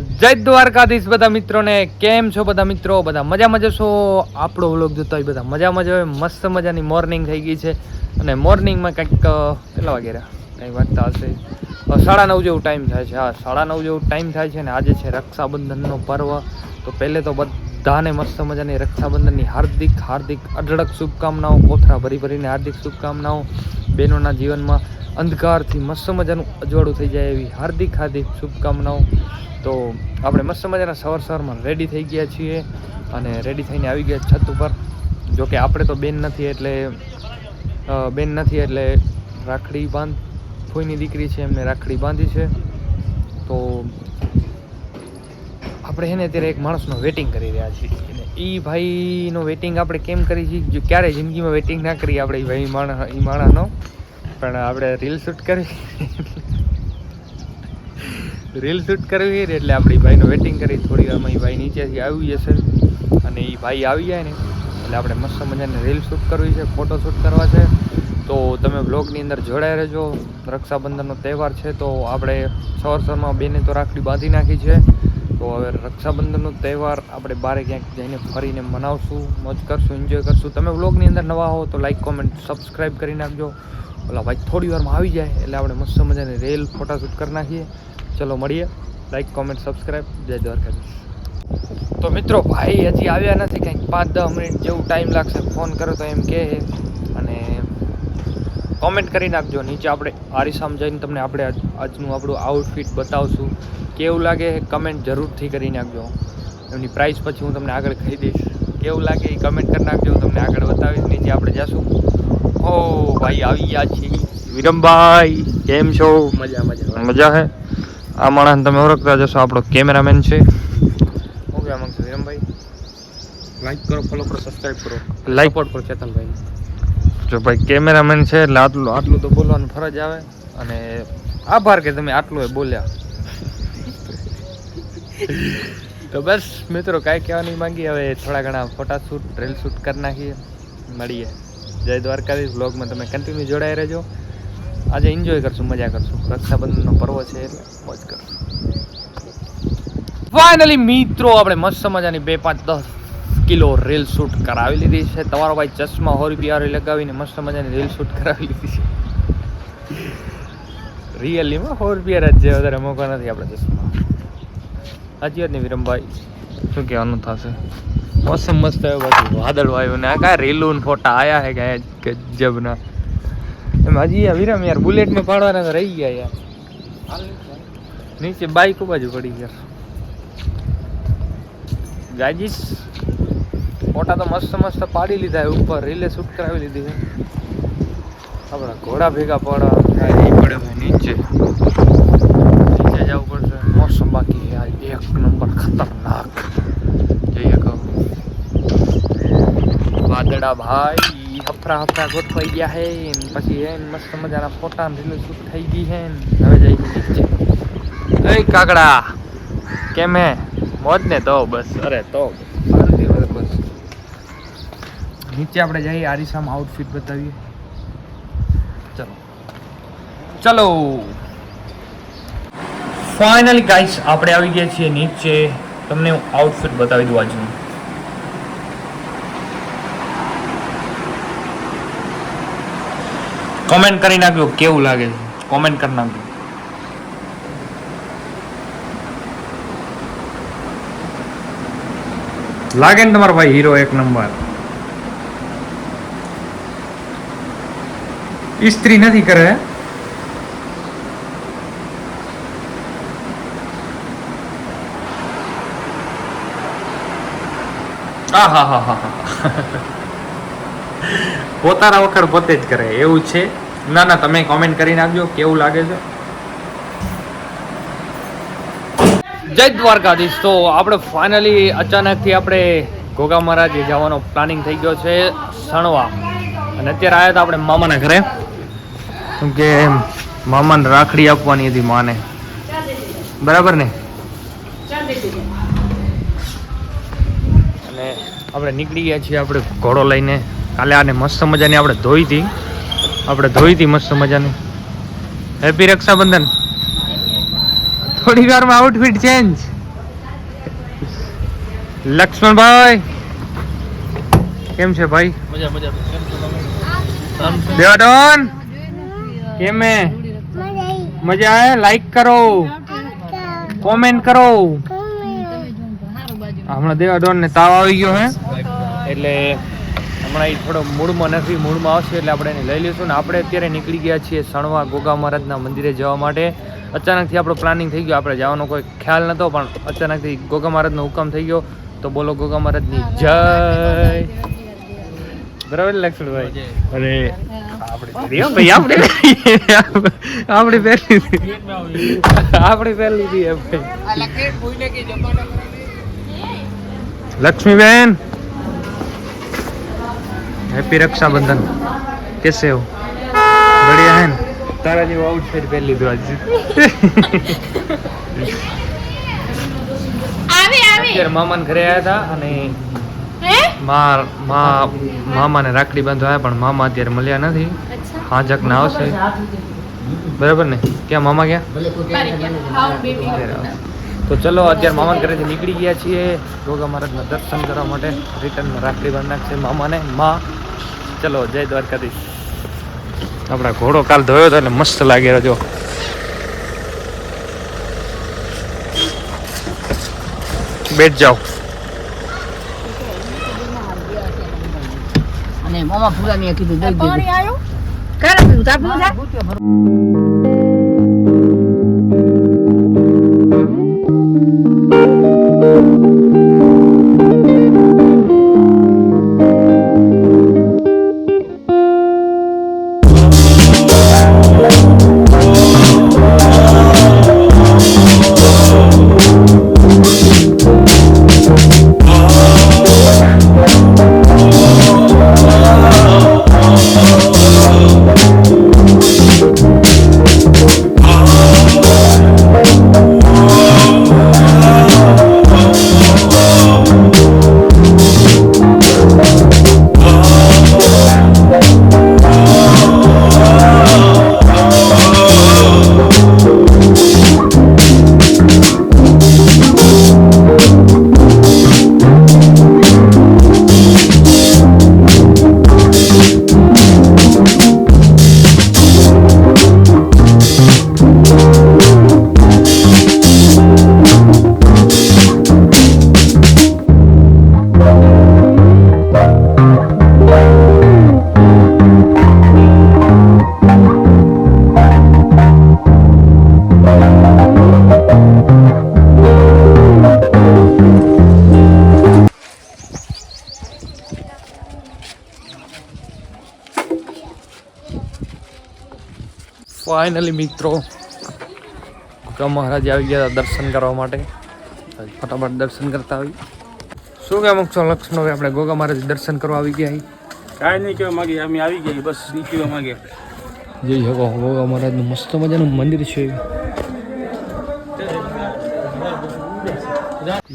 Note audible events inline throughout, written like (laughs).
જય દ્વારકાધીશ બધા મિત્રોને. કેમ છો બધા મિત્રો? બધા મજા મજા છો? આપણો વ્લોગ જોતા હોય બધા મજા મજા હોય. મસ્ત મજાની મોર્નિંગ થઈ ગઈ છે. અને મોર્નિંગમાં કંઈક કેટલા વાગે કંઈક વાગતા હશે? સાડા નવ જેવું ટાઈમ થાય છે. હા, સાડા નવ જેવું ટાઈમ થાય છે ને આજે છે રક્ષાબંધનનો પર્વ. તો પહેલે તો બધાને મસ્ત મજાની રક્ષાબંધનની હાર્દિક હાર્દિક અઢળક શુભકામનાઓ કોથરા ભરી ભરીને હાર્દિક શુભકામનાઓ. બહેનોના જીવનમાં અંધકારથી મસ્ત મજાનું અજવાળું થઈ જાય એવી હાર્દિક હાર્દિક શુભકામનાઓ. તો આપણે મસ્ત મજાના સવાર સવારમાં રેડી થઈ ગયા છીએ અને રેડી થઈને આવી ગયા છત ઉપર. જો કે આપણે તો બેન નથી એટલે બેન નથી એટલે રાખડી બાંધ, ફોઈની દીકરી છે, એમને રાખડી બાંધી છે. તો આપણે એને અત્યારે એક માણસનો વેટિંગ કરી રહ્યા છીએ. એ ભાઈનું વેટિંગ આપણે કેમ કરી છીએ ક્યારે જિંદગીમાં વેટિંગ ના કરી આપણે ભાઈ માણસ એ માણસનો પણ આપણે રીલ શૂટ કરી રીલ શૂટ કરવી એટલે આપણે ભાઈનું વેટિંગ કરી. થોડી વારમાં એ ભાઈ નીચેથી આવી જશે. અને એ ભાઈ આવી જાય ને, એટલે આપણે મસ્ત મજાની રીલ શૂટ કરવી છે ફોટો શૂટ કરવા છે. તો તમે બ્લોગની અંદર જોડાઈ રહેજો. રક્ષાબંધનનો તહેવાર છે, તો આપણે સવાર સવારમાં બેને તો રાખડી બાંધી નાખી છે. તો હવે રક્ષાબંધનનો તહેવાર આપણે બારે ક્યાંક જઈને ફરીને મનાવશું. મોજ કરશું એન્જોય કરશું. તમે બ્લોગની અંદર નવા હો તો લાઈક કોમેન્ટ સબસ્ક્રાઈબ કરી નાખજો. ઓલા ભાઈ થોડી વારમાં આવી જાય એટલે આપણે મસ્ત મજાની રેલ ફોટાશૂટ કરી નાખીએ. ચલો મળીએ. લાઈક કોમેન્ટ સબસ્ક્રાઈબ જય દ્વારકાધીશ. તો મિત્રો, ભાઈ હજી આવ્યા નથી, કંઈક પાંચ દસ મિનિટ જેવું ટાઈમ લાગશે. ફોન કરો તો એમ અને કોમેન્ટ કરી નાખજો. નીચે આપણે આરીસામ જઈને તમને આપણે આજનું આપણું આઉટફિટ બતાવશું. કેવું લાગે કમેન્ટ જરૂરથી કરી નાખજો. એમની પ્રાઇસ પછી હું તમને આગળ દઈશ. કેવું લાગે એ કમેન્ટ કરી નાખજો. હું તમને આગળ બતાવીશ. નીચે આપણે જશું. ઓ ભાઈ આવી ગયા છીએ. વિરમભાઈ કેમ છો? મજા મજા. મજા હે? આ માણસ તમે ઓળખતા જશો. આપણો કેમેરામેન છે. શું કહેવા માંગશો વિરમભાઈ લાઈક કરો ફોલો કરો સબસ્ક્રાઈબ કરો. લાઈક કરો ચેતનભાઈ. જો ભાઈ કેમેરામેન છે, એટલે આટલું આટલું તો બોલવાનું ફરજ આવે. અને આભાર કે તમે આટલું એ બોલ્યા. તો બસ, મિત્રો, કાંઈ કહેવા નહીં માંગીએ. હવે થોડા ઘણા ફોટા શૂટ રીલ શૂટ કરી નાખીએ. મળીએ. જય દ્વારકાધીશ. બ્લોગમાં તમે કન્ટિન્યુ જોડાઈ રહેજો. આજે એન્જોય કરશું, મજા કરશું. રક્ષાબંધનનો પર્વ છે એટલે મોજ કરશું. ફાઇનલી મિત્રો, આપણે મસ્ત મજાની બે પાંચ દસ કિલો રીલ શૂટ કરાવી લીધી છે. તમારો ભાઈ ચશ્મા હોરી રૂપિયા લગાવીને મસ્ત મજાની રીલ શૂટ કરાવી લીધી છે. રિયલીમાં હોર રૂપિયા જ છે વધારે મોકો નથી આપણે ચશ્મા. હજી વાત નહીં વિરમભાઈ? શું કહેવાનું થશે? મોસમ મસ્ત આવ્યો બાકી વાદળ વાયુ ને આ કાંઈ રેલું ને ફોટા આયા હે કાંઈ ગજબના? એમ હજી આ વિરમ યાર બુલેટમાં પાડવાના તો રહી ગયા યાર. નીચે બાઈક બાજુ પડી ગયા. ગાજીસ ફોટા તો મસ્ત મસ્ત પાડી લીધા છે. ઉપર રીલે શૂટ કરાવી લીધી છે. આપણા ઘોડા ભેગા પડવા. થાય એ પડે ભાઈ નીચે. નીચે જવું પડશે. મોસમ બાકી છે. આ એક નંબર ખતરનાક. જઈએ કહો. વાદળા ભાઈ હફરા હફરા ગોઠવાઈ ગયા હે ને પછી હે ને મસ્ત મજાના ફોટા ને રીલે શૂટ થઈ ગઈ હે ને હવે જઈએ નીચે. એ કાગડા કેમ? હે મોજ ને તો બસ. અરે તો. શાંતિ હવે બસ નીચે આપણે જઈએ, આરીસામાં આઉટફિટ બતાવીએ. ચલો. ચલો. ફાઇનલી ગાઈસ આપણે આવી ગયા છીએ નીચે. તમને હું આઉટફિટ બતાવી દઉં આજનું. કોમેન્ટ કરી નાખજો, કેવું લાગે છે? કોમેન્ટ કરી નાખજો. લાગે ને તમારો ભાઈ હીરો એક નંબર? ઇસ્ત્રી નથી કરે. પોતાના વખત પોતે જ કરે, એવું છે? ના ના, તમે કોમેન્ટ કરી આપજો કેવું લાગે છે? જય દ્વારકાધીશ. તો આપણે ફાઇનલી અચાનકથી આપણે ઘોઘા મહારાજે જવાનો પ્લાનિંગ થઈ ગયો છે, સણવા. અને અત્યારે આવ્યા હતા આપણે મામાના ઘરે. કેમ કે મામાને રાખડી આપવાની હતી માને. બરાબર ને? અને આપણે નીકળી ગયા છીએ આપણે ઘોડો લઈને. કાલે આને મસ્ત મજાની આપણે ધોઈ હતી. આપણે ધોઈ હતી મસ્ત મજાની. હેપી રક્ષાબંધન. થોડી વારમાં આઉટફિટ ચેન્જ લક્ષ્મણભાઈ, કેમ છે ભાઈ? મજા મજા. દેવાડોન ડોન હે મજા આવે? લાઈક કરો. કોમેન્ટ કરો. હમણાં દેવાડોન ને તાવ આવી ગયો હે. એટલે હમણાં એ થોડો મૂડમાં નથી, મૂળમાં આવશે, એટલે આપણે એને લઈ લઈશું. ને આપણે અત્યારે નીકળી ગયા છીએ સણવા ગોગા મહારાજના મંદિરે જવા માટે. અચાનકથી આપણો પ્લાનિંગ થઈ ગયો. આપણે જવાનો કોઈ ખ્યાલ નહોતો પણ અચાનકથી ગોગા મહારાજનો હુકમ થઈ ગયો. તો બોલો ગોગા મહારાજની જય. બરાબર લક્ષ્મણભાઈ અરે આપણે આપણે પહેરી. આપણે હતી. આપણે પહેરી હતી એમ ભાઈ. લક્ષ્મીબેન. હેપી રક્ષાબંધન. કેસે હો? બઢિયા હે ને? તારા જેવું આઉટફિટ પહેરી લીધું આજે. (laughs) આવી આવી. અત્યારે મામાને ઘરે આવ્યા હતા અને મા મા મામાને રાખડી બાંધવા આવ્યા પણ મામા અત્યારે મળ્યા નથી. હાજક ના આવશે. બરાબર ને? ક્યાં મામા ક્યાં. તો ચલો અત્યારે મામાને ઘરેથી નીકળી ગયા છીએ. ગોગા મહારાજના દર્શન કરવા માટે રિટર્નમાં રાખડી બાંધ નાખશે મામાને. મા ચલો જય દ્વારકાધીશ. આપણા ઘોડો કાલ ધોયો હતો એટલે મસ્ત લાગે જો. બેઠ જાઓ. અને મામા ને કીધું દઈ દેજો પાણી આવ્યું ક્યારે પીવું તાર ફાઇનલી મિત્રો. ગોગા મહારાજ આવી ગયા દર્શન કરવા માટે. ફટાફટ દર્શન કરતા આવી શું કહેવા લક્ષ્મણ હોય આપણે ગોગા મહારાજ દર્શન કરવા આવી ગયા કાંઈ નહીં કહેવા માગીએ અમે આવી ગઈ બસ નહીં કહેવા માગીએ જોઈ જગો ગોગા મહારાજનું મસ્ત મજાનું મંદિર છે.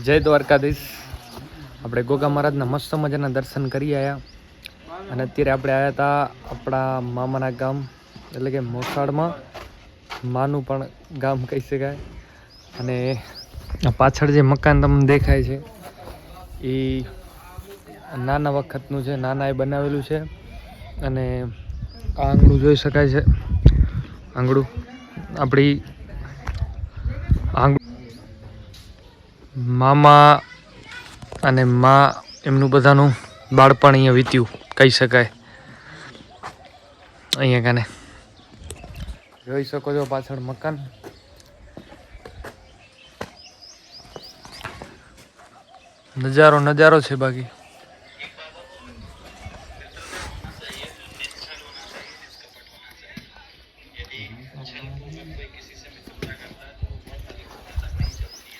જય દ્વારકાધીશ. આપણે ગોગા મહારાજના મસ્ત મજાના દર્શન કરી આવ્યા અને અત્યારે આપણે આવ્યા હતા આપણા મામાના ગામ. એટલે કે મોસાળમાં માનું પણ ગામ કહી શકાય. અને પાછળ જે મકાન તમને દેખાય છે, એ નાના વખતનું છે નાના એ બનાવેલું છે. અને આ આંગણું જોઈ શકાય છે. આંગણું, આપણી આંગણું મામા અને મા એમનું બધાનું બાળપણ અહીંયા વીત્યું, કહી શકાય. અહીંયા કાને જોઈ શકો છો પાછળ મકાન. નજારો નજારો છે બાકી.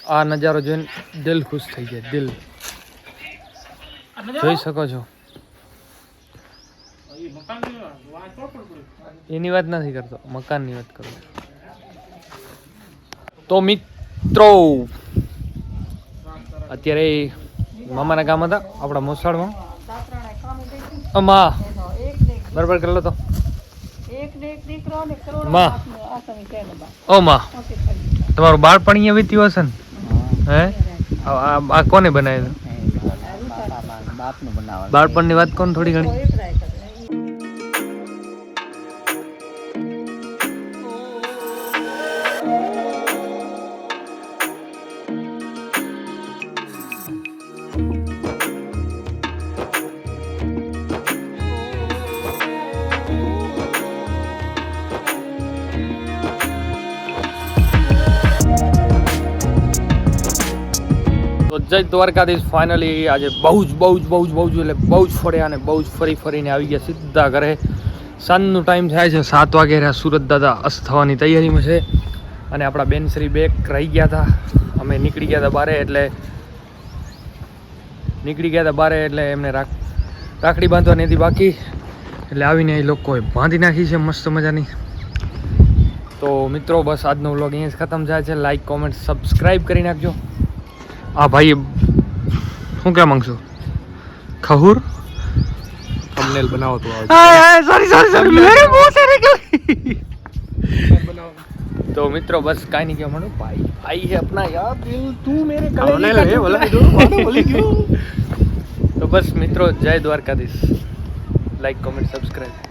આ નજારો જોઈને દિલ ખુશ થઈ જાય, દિલ. જોઈ શકો છો. એની વાત નથી કરતો, મકાનની વાત કરું તો મિત્રો, અત્યારે મામાના ગામ હતા, આપણા મોસાળમાં અમા, બરાબર કરેલો તો એક ને એક દીકરો ને કરોડો માં. બાપનો આસામી છે ને બા. ઓ માં ઓછી થઈ. તમારું બાળપણ અહીંયા વીત્યું હશે ને હે આ કોને બનાવ્યું બાળપણની વાત કોણ થોડી ઘણી જય દ્વારકાધીશ ફાઇનલી આજે બહુ જ બહુ જ બહુ જ બહુ જ, એટલે બહુ જ ફર્યા અને બહુ જ ફરી ફરીને આવી ગયા સીધા ઘરે. સાંજનો ટાઈમ થાય છે, સાત વાગે રહ્યા સુરત દાદા અસ્ત થવાની તૈયારીમાં છે. અને આપણા બેનશ્રી બેક રહી ગયા હતા. અમે નીકળી ગયા હતા બારે, એટલે નીકળી ગયા હતા બારે, એટલે એમને રાખ, રાખડી બાંધવાની હતી બાકી. એટલે આવીને એ લોકોએ બાંધી નાખી છે મસ્ત મજાની. તો મિત્રો, બસ આજનો વ્લોગ અહીંયા જ ખતમ થાય છે. લાઇક કોમેન્ટ સબસ્ક્રાઈબ કરી નાખજો. આ ભાઈ શું કહેવા માંગશો ખહુર થંબનેલ બનાવો તો સોરી સોરી સોરી મેરે મુંહ से निकल तो मित्रों बस काहे नहीं क्या मानो भाई भाई है अपना यार दिल तू मेरे thumbnail कलेजे है, का बोला टुकड़ा। क्यों? बोलो, बोली क्यों? तो बस मित्रों जय द्वारकाधीश लाइक कमेंट सब्सक्राइब